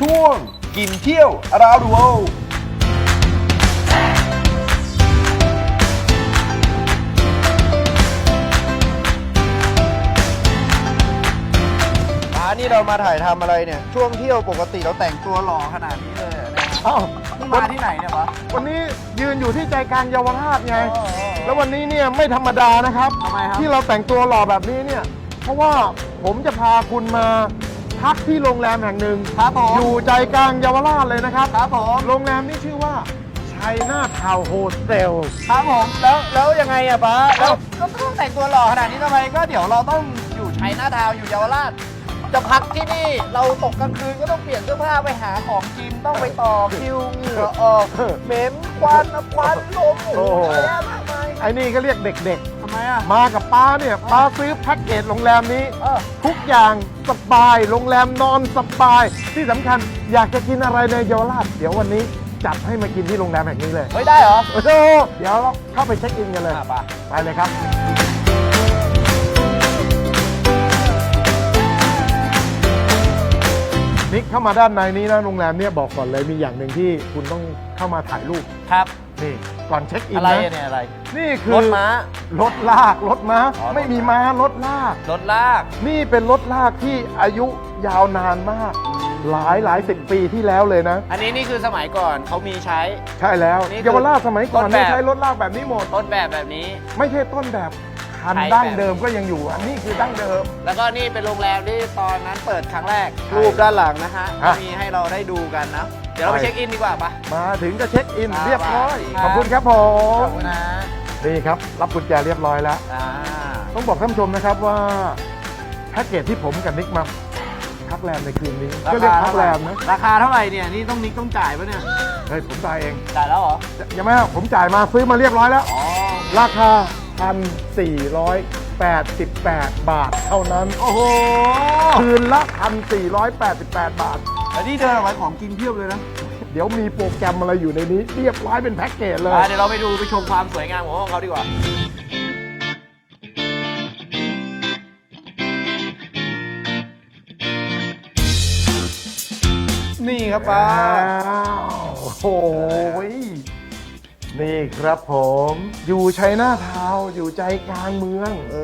ช่วง กินเที่ยว around the world อ่านี่เรามาถ่ายทำอะไรเนี่ย ช่วงเที่ยวปกติเราแต่งตัวหล่อขนาดนี้เลยนะอ้าวนี่มาที่ไหนเนี่ยวะ วันนี้ยืนอยู่ที่ใจกลางเยาวราชไงอ๋ออ๋ออ๋อแล้ววันนี้เนี่ยไม่ธรรมดานะครับ ทำไมครับ ที่เราแต่งตัวหล่อแบบนี้เนี่ย เพราะว่าผมจะพาคุณมา พักที่โรงแรมแห่งหนึ่ง ครับผม อยู่ใจกลางเยาวราชเลยนะครับ ครับผม โรงแรมนี้ชื่อว่าชัยนาทาวโฮเทลครับผม แล้วแล้วยังไงอะป้าแล้วก็ต้องแต่งตัวหล่อขนาดนี้ทำไมก็เดี๋ยวเราต้องอยู่ชัยนาทาวน์อยู่เยาวราช จะพักที่นี่เราตกกลางคืนก็ต้องเปลี่ยนเสื้อผ้าไปหาของกินต้องไปต่อคิวเหงื่อออกเหม็นควันควันลมโอ้โหเยอะแยะมากมาย ไอ้นี่ก็เรียกเด็กทำไมอะๆมากับป้าเนี่ยป้าซื้อแพ็กเกจโรงแรมนี้ เออ ทุกอย่างสบายโรงแรมนอนสบาย ที่สำคัญอยากจะกินอะไรในเยาวราชเดี๋ยววันนี้จัดให้มากินที่โรงแรมแห่งนี้เลย เฮ้ยได้เหรอ โอ้โหเดี๋ยวเราเข้าไปเช็คอินกันเลย อะไป ไปเลยครับ นิกเข้ามาด้านในนี้นะโรงแรมเนี่ยบอกก่อนเลยมีอย่างหนึ่งที่คุณต้องเข้ามาถ่ายรูป ครับ นี่ ก่อนเช็คอินอะไรนะอะเนี่ยอะไร นี่คือรถม้า รถลากรถม้าอ๋อไม่มีม้ารถลาก รถลาก นี่เป็นรถลากที่อายุยาวนานมาก หลายหลายสิบปีที่แล้วเลยนะ อันนี้นี่คือสมัยก่อนเขามีใช้ ใช่แล้วนี่คือเยาวราชสมัยก่อนต้นแบบนี่ใช้รถลากแบบนี้หมด ต้นแบบแบบนี้ ไม่ใช่ต้นแบบคันใช้แบบ ดั้งเดิมก็ยังอยู่ อันนี้คือดั้งเดิม แล้วก็นี่เป็นโรงแรมที่ตอนนั้นเปิดครั้งแรกใช่รูปด้านหลังนะฮะอะ มีให้เราได้ดูกันนะเดี๋ยวเราไปใช่เช็คอินดีกว่าปะ มาถึงก็เช็คอินอ่าเรียบร้อย ครับ ขอบคุณครับผขมอบคุณนะนี่ครับ รับกุญแจเรียบร้อยแล้ว อ่าต้องบอกท่านผู้ชมนะครับว่าแพ็กเกจที่ผมกับนิกมาพักแรมในคืนนี้ก็เรียกพักแรมนะราคาเท่าไหร่เนี่ยนี่ต้องนิกต้องจ่ายปะเนี่ยเฮ้ยผมจ่ายเองจ่ายแล้วเหรอยังไม่ผมจ่ายมาซื้อมาเรียบร้อยแล้ว อ๋อราคา 1,488 บาทเท่านั้น โอ้โห คืนละ 1,488 บาท แล้วนี่เดินออกไปของกินเพียบเลยนะเดี๋ยวมีโปรแกรมอะไรอยู่ในนี้ เรียบร้อยเป็นแพ็กเกจเลย อะเดี๋ยวเราไปดูไปชมความสวยงามของห้องเขาดีกว่า นี่ครับป้าอ้าว โอ้โหย นี่ครับผม อยู่ชัยนาทาวน์อยู่ใจกลางเมือง เอ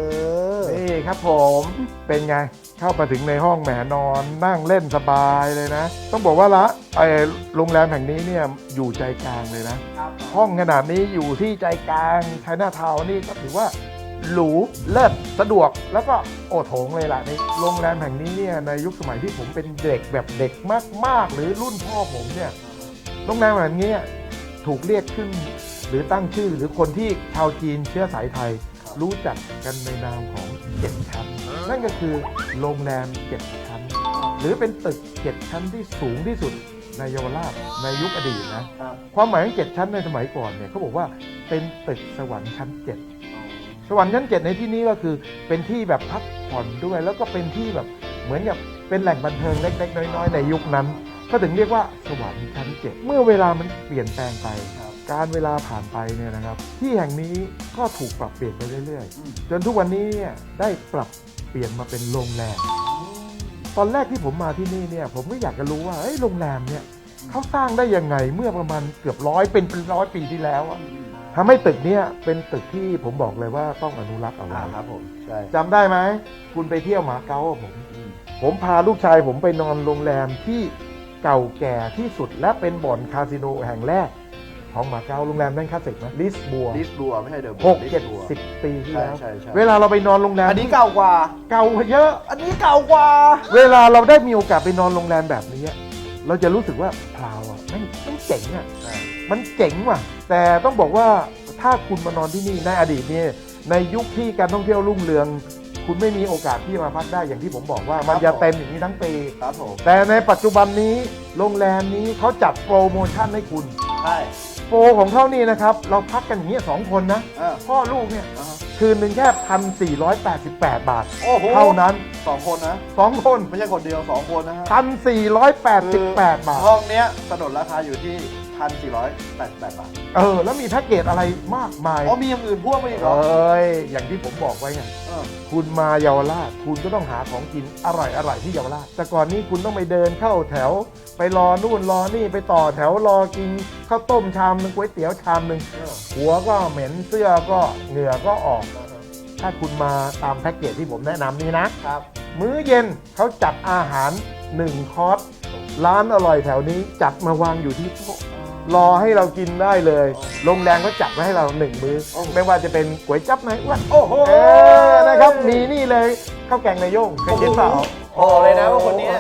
อ นี่ครับผมเป็นไงเข้ามาถึงในห้องแหมนอนนั่งเล่นสบายเลยนะ ต้องบอกว่าละไอโรงแรมแห่งนี้เนี่ยอยู่ใจกลางเลยนะครับห้องขนาดนี้อยู่ที่ใจกลางชัยนาทาวน์นี่ก็ถือว่าหรูเลิศสะดวกแล้วก็โอโถงเลยล่ะนี่โรงแรมแห่งนี้เนี่ยในยุคสมัยที่ผมเป็นเด็กแบบเด็กมาก ๆ หรือรุ่นพ่อผมเนี่ยโรงแรมแบบนี้ ถูกเรียกขึ้น หรือตั้งชื่อหรือคนที่ชาวจีนเชื้อสายไทย รู้จักกันในนามของเจ็ดชั้น นั่นก็คือโรงแรมเจ็ดชั้น หรือเป็นตึกเจ็ดชั้นที่สูงที่สุดในเยาวราชในยุคอดีตนะครับความหมายของเจ็ดชั้นในสมัยก่อนเนี่ยเขาบอกว่าเป็นตึกสวรรค์ชั้นเจ็ดสวรรค์ชั้นเจ็ดในที่นี้ก็คือเป็นที่แบบพักผ่อนด้วย แล้วก็เป็นที่แบบเหมือนกับเป็นแหล่งบันเทิงเล็กๆน้อยๆในยุคนั้น ก็ถึงเรียกว่าสวรรค์ชั้นเจ็ดเมื่อเวลามันเปลี่ยนแปลงไป การเวลาผ่านไปเนี่ยนะครับ ที่แห่งนี้ก็ถูกปรับเปลี่ยนไปเรื่อยๆ จนทุกวันนี้เนี่ยได้ปรับเปลี่ยนมาเป็นโรงแรมตอนแรกที่ผมมาที่นี่เนี่ยผมก็อยากจะรู้ว่าเอ้ยโรงแรมเนี่ยเขาสร้างได้ยังไงเมื่อประมาณเกือบร้อยเป็นเป็นร้อยปีที่แล้วอะทำให้ตึกเนี่ยเป็นตึกที่ผมบอกเลยว่าต้องอนุรักษ์เอาไว้อ่าครับผมใช่จำได้ไหมคุณไปเที่ยวหมาเก๊าอะผม ผมพาลูกชายผมไปนอนโรงแรมที่ เก่าแก่ที่สุดและเป็นบ่อนคาสิโนแห่งแรก ของหมาเก๊าโรงแรมนั่นคลาสสิกนะลิสบัวลิสบัวไม่ใช่เดิมหกเจ็ดสิบปีที่แล้วใช่ใช่ใช่เวลาเราไปนอนโรงแรมอันนี้เก่ากว่า เก่าเยอะ อันนี้เก่ากว่า เวลาเราได้มีโอกาสไปนอนโรงแรมแบบนี้อะเราจะรู้สึกว่าพลาวอะมันมันเจ๋งอะมันเจ๋งว่ะ แต่ต้องบอกว่าถ้าคุณมานอนที่นี่ในอดีตเนี่ยในยุคที่การท่องเที่ยวรุ่งเรือง คุณไม่มีโอกาสที่มาพักได้อย่างที่ผมบอกว่า มันจะเต็มอย่างนี้ทั้งปี ครับผมแต่ในปัจจุบันนี้โรงแรมนี้เขาจัดโปรโมชั่นให้คุณ ใช่ โปรของเขานี่นะครับ เราพักกันอย่างนี้ยสองคนนะอ่าพ่อลูกเนี่ย อ่าฮะคืนหนึ่งแค่พันสี่ร้อยแปดสิบแปดบาท โอ้โหเท่านั้นสองคนนะ สองคนไม่ใช่คนเดียวสองคนนะฮะพันสี่ร้อยแปดสิบแปดบาท ห้องเนี้ยสนนราคาอยู่ที่ 1,488 บาท เออ แล้วมีแพ็กเกจอะไรมากมาย อ๋อมีอย่างอื่นพ่วงมาอีกเหรเออ้ย อย่างที่ผมบอกไว้ไง เออ คุณมาเยาวราช คุณก็ต้องหาของกินอร่อยอร่อยที่เยาวราช แต่ก่อนนี้คุณต้องไปเดินเข้าแถว ไปรอนู่นรอนี่ไปต่อแถวรอกินข้าวต้มชามหนึ่งก๋วยเตี๋ยวชามหนึ่งเออ หัวก็เหม็นเสื้อก็เหงื่อก็ออก ถ้าคุณมาตามแพ็กเกจที่ผมแนะนำนี้นะ ครับ มื้อเย็นเขาจัดอาหารหนึ่งคอร์สร้านอร่อยแถวนี้จัดมาวางอยู่ที่โต๊ะ รอให้เรากินได้เลยโรงแรมก็จัดไว้ให้เราหนึ่งมื้อโอ้ไม่ว่าจะเป็นก๋วยจั๊บนายอ้วนโอ้โหเออนะครับมีนี่เลยข้าวแกงนายโย่งเคยกินเปล่าบอกเลยนะว่าคนเนี้ย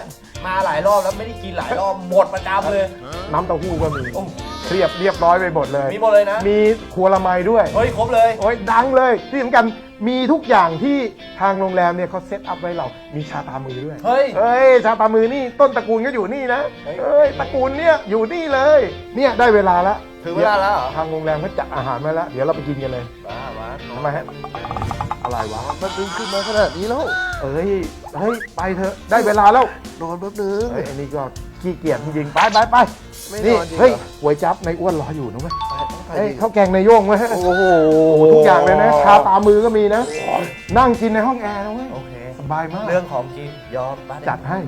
มาหลายรอบแล้วไม่ได้กินหลายรอบหมดประจำเลย น้ำเต้าหู้ก็มีโอ้ เรียบเรียบร้อยไปหมดเลย มีหมดเลยนะ มีครัวละไมด้วยเฮ้ยครบเลย โอ้ยดังเลยที่สำคัญมีทุกอย่างที่ทางโรงแรมเนี่ยเขาเซตอัพไว้เรามีชาตามือด้วยเฮ้ยเอ้ยชาตามือนี่ต้นตระกูลก็อยู่นี่นะเฮ้ยเอ้ยตระกูลเนี่ยอยู่นี่เลย เนี่ยได้เวลาแล้วถึงเวลาแล้วเหรอ ทางโรงแรมเขาจัดอาหารมาแล้ว เดี๋ยวเราไปกินกันเลยบ้าบ้าทำไมฮะอะไรวะมันดึงขึ้นมาขนาดนี้แล้ว เอ้ยเฮ้ยไปเถอะได้เวลาแล้วนอนแป๊บนึงเฮ้ยอันนี้ก็ ขี้เกียจจริงๆไปไปไปไม่นี่นอนจริงเฮ้ยเหรอหวยจับในอ้วนรออยู่นะเว้ยไปเฮ้ยดิข้าวแกงในโย่งเว้ยโอ้โหโอ้ทุกอย่างเลยนะชาตามือก็มีนะ นั่งกินในห้องแอร์นะเว้ยโอเค สบายมาก เรื่องของกินยอมบ้าจัดให้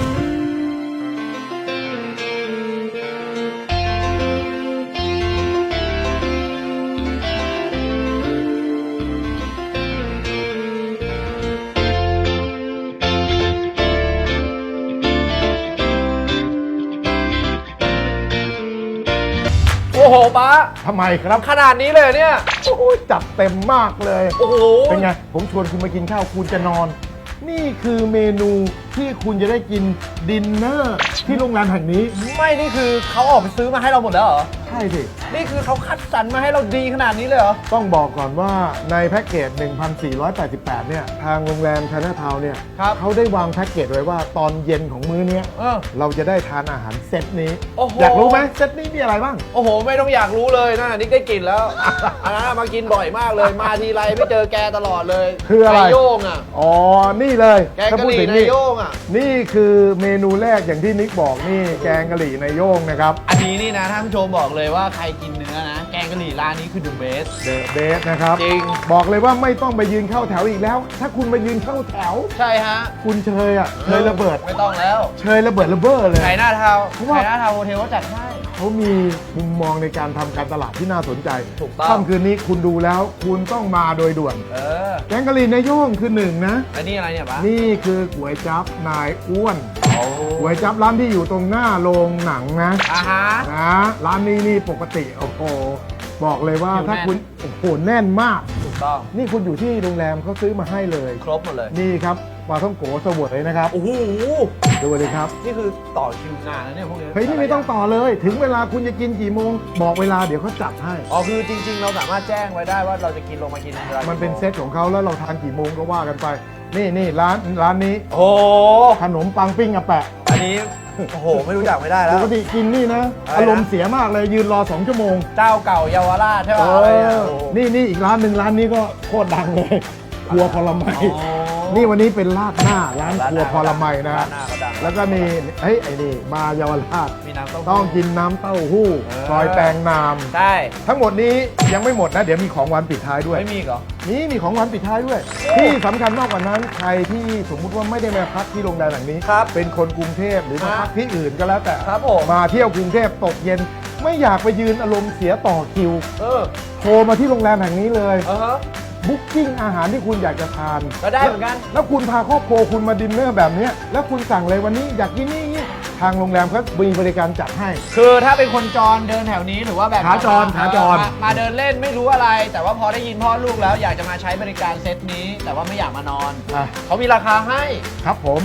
โอ้โหป้าทำไมครับ ขนาดนี้เลยเหรอเนี่ย โอ้ยจัดเต็มมากเลย โอ้โห เป็นไง ผมชวนคุณมากินข้าวคุณจะนอน นี่คือเมนูที่คุณจะได้กินดินเนอร์ที่โรงแรมแห่งนี้ ไม่นี่คือเขาออกไปซื้อมาให้เราหมดแล้วเหรอ ใช่สิ นี่คือเขาคัดสรรมาให้เราดีขนาดนี้เลยเหรอ ต้องบอกก่อนว่าในแพ็กเกจ 1,488 เนี่ย ทางโรงแรมชนะทาวเนี่ยครับเขาได้วางแพ็กเกจไว้ว่าตอนเย็นของมื้อเนี้ยเออเราจะได้ทานอาหารเซตนี้ โอ้โห อยากรู้ไหมเซตนี้มีอะไรบ้าง โอ้โห ไม่ต้องอยากรู้เลยนะนี่ได้กลินแล้วอันนั้นมากินบ่อยมากเลย มาทีไรไม่เจอแกตลอดเลยคืออะไรไก่โย่งอะ อ๋อ นี่เลยแกงถ้ากะพูหดรี่ถึงนายนี่โย่งอะ นี่คือเมนูแรกอย่างที่นิกบอกนี่แกงกะหรี่ในโย่งนะครับ อันนี้นี่นะท่านผู้ชมบอกเลยว่าใครกินเนื้อนะ แกงกะหรี่ร้านนี้คือ the best เดอะเบสนะครับ จริง บอกเลยว่าไม่ต้องไปยืนเข้าแถวอีกแล้ว ถ้าคุณมายืนเข้าแถว ใช่ฮะคุณเชยอะเชยระเบิด ไม่ต้องแล้ว เชยระเบิดระเบ้อเลย ไข่หน้าเทาเพราะว่า ไข่หน้าเทาโฮเทลก็จัดให้ เขามีมุมมองในการทำการตลาดที่น่าสนใจถูกต้อง ค่ำคืนนี้คุณดูแล้วคุณต้องมาโดยด่วน เออ แกงกะหรี่ในโย่งคือหนึ่งนะ อันนี้อะไรเนี่ยปะนี่คือก๋วยจั๊บนายอ้วนโอ้ก๋วยจั๊บร้านที่อยู่ตรงหน้าโรงหนังนะ อาฮะ นะร้านนี้นี่ปกติโอ้โหบอกเลยว่าอยู่แน่นถ้าคุณโอ้โหแน่นมาก ถูกต้อง นี่คุณอยู่ที่โรงแรมเขาซื้อมาให้เลย ครบหมดเลย นี่ครับปลาท่องโกเสวยนะครับโอ้โห ดูเลยครับ นี่คือต่อคิวนานนะเนี่ยพวกนี้เฮ้ยนี่ไม่ต้องต่อเลย ถึงเวลาคุณจะกินกี่โมง บอกเวลาเดี๋ยวเขาจัดให้ อ๋อคือจริง ๆ เราสามารถแจ้งไว้ได้ว่าเราจะกินลงมากินวลามันเป็นเซตของเขาแล้วเราทานกี่โมงก็ว่ากันไป นี่นี่ร้านร้านนี้โอ้โหขนมปังปิ้งอะแปะอันนี้โอ้โหไม่รู้จักไม่ได้แล้ปว กติกินนี่นะ อะไรนะ อารมณ์เสียมากเลยยืนรอ2ชั่วโมงเจ้าเก่าเยาวราชใช่เอป่ะอะไรอะอโอ้โห นี่นี่อีกร้านหนึ่งร้านนี้ก็โคตรดังเลยครัวพลไมอ๋อ นี่วันนี้เป็นราดหน้าร้านครัวพลไมนะร้านหน้าก็ดัง แล้วก็นี่เฮ้ยไอ้นี่มาเยาวราชมีน้ำเต้าหู้ ต้องกินน้ำเต้าหู้เออซอยแตงนาม ใช่ ทั้งหมดนี้ยังไม่หมดนะ เดี๋ยวมีของหวานปิดท้ายด้วย ไม่มีอีกเหรอ นี่มีของหวานปิดท้ายด้วย ที่สำคัญมากกว่านั้นใครที่สมมุติว่าไม่ได้มาพักที่โรงแรมแห่งนี้ ครับเป็นคนกรุงเทพหรือมาฮะพักที่อื่นก็แล้วแต่ครับผม มาเที่ยวกรุงเทพตกเย็น ไม่อยากไปยืนอารมณ์เสียต่อคิว เออโทรมาที่โรงแรมแห่งนี้เลย เออฮะ บุ๊กกิ้งอาหารที่คุณอยากจะทานก็ได้เหมือนกัน แล้วคุณพาครอบครัวคุณมาดินเนอร์แบบเนี้ยแล้วคุณสั่งเลยวันนี้อยากกินนี่นี่ ทางโรงแรมเขามีบริการจัดให้ คือถ้าเป็นคนจรเดินแถวนี้หรือว่าแบบขาจรขาจรเออมามาเดินเล่นไม่รู้อะไร แต่ว่าพอได้ยินพ่อลูกแล้วอยากจะมาใช้บริการเซตนี้ แต่ว่าไม่อยากมานอน อะเขามีราคาให้ ครับผม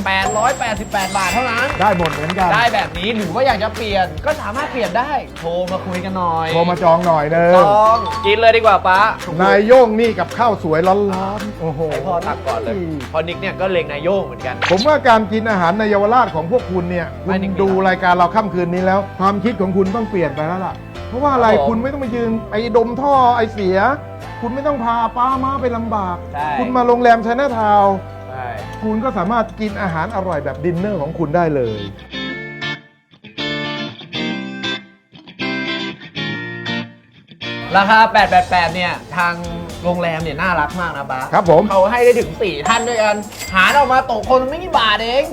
888 บาทเท่านั้น ได้หมดเหมือนกันได้แบบนี้หรือว่าอยากจะเปลี่ยนก็สามารถเปลี่ยนได้ โทรมาคุยกันหน่อยโทรมาจองหน่อยเนึงต้องกินเลยดีกว่าป้า นายโย่งนี่กับข้าวสวยร้อนๆโอ้โห ให้พ่อตักก่อนเลย พอนิกเนี่ยก็เลงนายโยงเหมือนกัน ผมว่าการกินอาหารในเยาวราชของพวกคุณเนี่ย คุไม่ณได้มีดูรายการเราค่ำคืนนี้แล้ว ความคิดของคุณต้องเปลี่ยนไปแล้วล่ะ เพราะว่าอะไรครับผมคุณไม่ต้องมายืนไปดมท่อไอเสีย คุณไม่ต้องพาป้ามาไปลำบาก ใช่ คุณมาโรงแรมชนะทาวน์ใช่คุณก็สามารถกินอาหารอร่อยแบบดินเนอร์ของคุณได้เลย ราคา 888 เนี่ย ทางโรงแรมเนี่ย น่ารักมากนะบ้าครับผม เขาให้ได้ถึง 4 ท่านด้วยกัน หารออกมาตกคนไม่กี่บาทเอง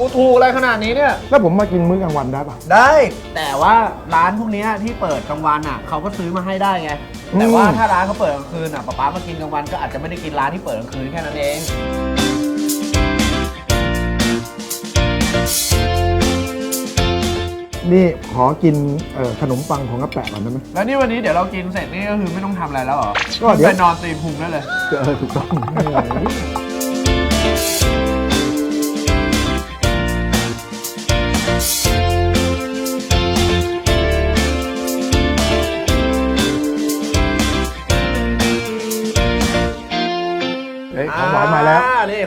กูถูกอะไรขนาดนี้เนี่ย แล้วผมมากินมื้อกลางวันได้ปะ ได้ แต่ว่าร้านพวกเนี้ยที่เปิดกลางวันอะเขาก็ซื้อมาให้ได้ไงอืมแต่ว่าถ้าร้านเขาเปิดกลางคืนอะป๊าป๊ามากินกลางวันก็อาจจะไม่ได้กินร้านที่เปิดกลางคืนแค่นั้นเอง นี่ขอกินเอ่อขนมปังของกระแปะก่อนได้ไหม แล้วนี่วันนี้เดี๋ยวเรากินเสร็จนี่ก็คือไม่ต้องทำอะไรแล้วเหรอก็เดี๋ยว ไปนอนตีพุงได้เลย เออถูกต้อง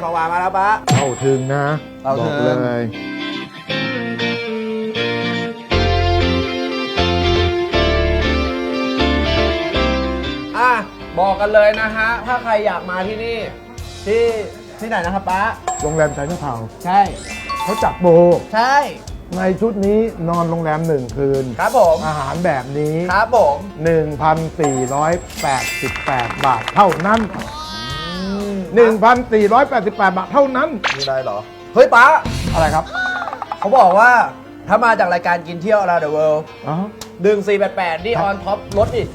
ของหวานมาแล้วป๊าเข้าถึงนะเข้าบถึองกเลยอะบอกกันเลยนะฮะ ถ้าใครอยากมาที่นี่ ที่ที่ไหนนะครับป๊าโรงแรมไชน่าทาวน์ใช่ เขาจัดโปรใช่ ในชุดนี้นอนโรงแรมหนึ่งคืน ครับผมอาหารแบบนี้ ครับผม 1,488 บาทเท่านั้น 1,488 บาทเท่านั้น มีอะไรเหรอ เฮ้ยป๊าอะไรครับเขาบอกว่าถ้ามาจากรายการกินเที่ยว around the world อ๋อ ดึง488 นี่ออนท็อปลดไปอีก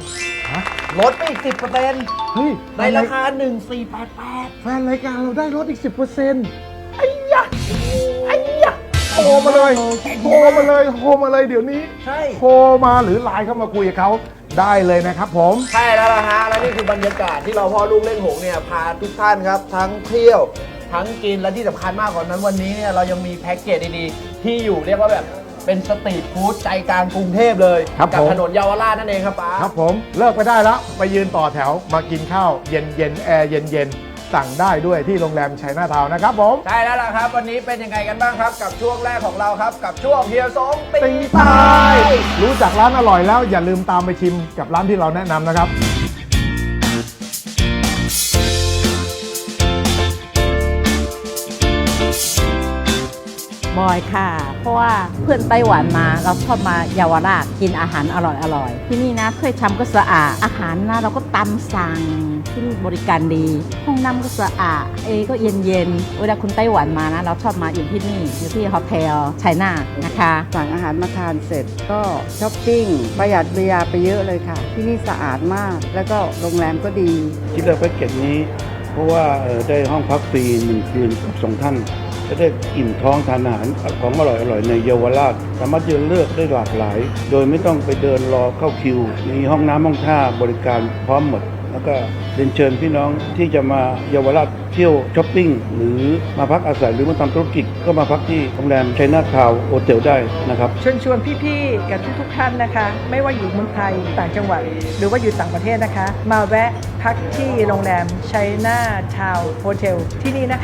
10%ฮะลดไปอีก 10%เฮ้ยในราคา 1488 แฟนรายการเราได้ลดอีก 10%ไอ้ยะไอ้ยะโทรมาเลย โทรมาเลย โทรมาเลยเดี๋ยวนี้ ใช่ โทรมาหรือไลน์เข้ามาคุยกับเขา ได้เลยนะครับผม ใช่แล้วล่ะฮะ และนี่คือบรรยากาศที่เราพ่อลูกเล่นหงส์เนี่ยพาทุกท่านครับ ทั้งเที่ยว ทั้งกินและที่สำคัญมากกว่านั้นวันนี้เนี่ยเรายังมีแพ็กเกจดีๆ ที่อยู่เรียกว่าแบบเป็นสตรีทฟู้ดใจกลางกรุงเทพเลย ครับกัผม ถนนเยาวราชนั่นเองครับป้า ครับผมเลิกไปได้แล้ว ไปยืนต่อแถวมากินข้าวเย็นเย็นๆแอร์เย็นเย็นๆ สั่งได้ด้วยที่โรงแรมชัยนาทาวน์นะครับผม ใช่แล้วล่ะครับ วันนี้เป็นยังไงกันบ้างครับ กับช่วงแรกของเราครับ กับช่วงเฮียสงตีตีตาตายยรู้จักร้านอร่อยแล้วอย่าลืมตามไปชิมกับร้านที่เราแนะนำนะครับบอยค่ะ เพราะว่าเพื่อนไต้หวันมาเราชอบมาเยาวราชกินอาหารอร่อยอร่อยๆที่นี่นะถ้วยชามก็สะอาดอาหารนะเราก็ตำสั่งที่นี่บริการดี ห้องน้ำก็สะอาดเอก็เย็นเย็นๆเวลาคุณไต้หวันมานะ เราชอบมาอยู่ที่นี่อยู่ที่โฮเทลชัยนาทนะคะสั่งอาหารมาทานเสร็จก็ช้อปปิ้งประหยัดเวลาไปเยอะเลยค่ะ ที่นี่สะอาดมาก แล้วก็โรงแรมก็ดีคิดเลือกแพ็กเกจนี้ เพราะว่าเอ่อได้ห้องพักฟรีหนึ่งคืนกับสองท่าน จะได้อิ่มท้องทานอาหารของอร่อยอร่อยๆในเยาวราช สามารถจะเลือกได้หลากหลาย โดยไม่ต้องไปเดินรอเข้าคิว มีห้องน้ำห้องท่าบริการพร้อมหมด แล้วก็เรียนเชิญพี่น้องที่จะมาเยาวราชเที่ยวช้อปปิ้งหรือมาพักอาศัยหรือมาทำธุรกิจก็มาพักที่โรงแรมไชัยนาทาวน์โฮเทลได้นะครับเชิญชวนพี่ๆกับทุกๆท่านนะคะ ไม่ว่าอยู่เมืองไทยต่างจังหวัด หรือว่าอยู่ต่างประเทศนะคะ มาแวะพักที่โรงแรมไชัยนาทาวน์โฮเทลที่นี่นะคะ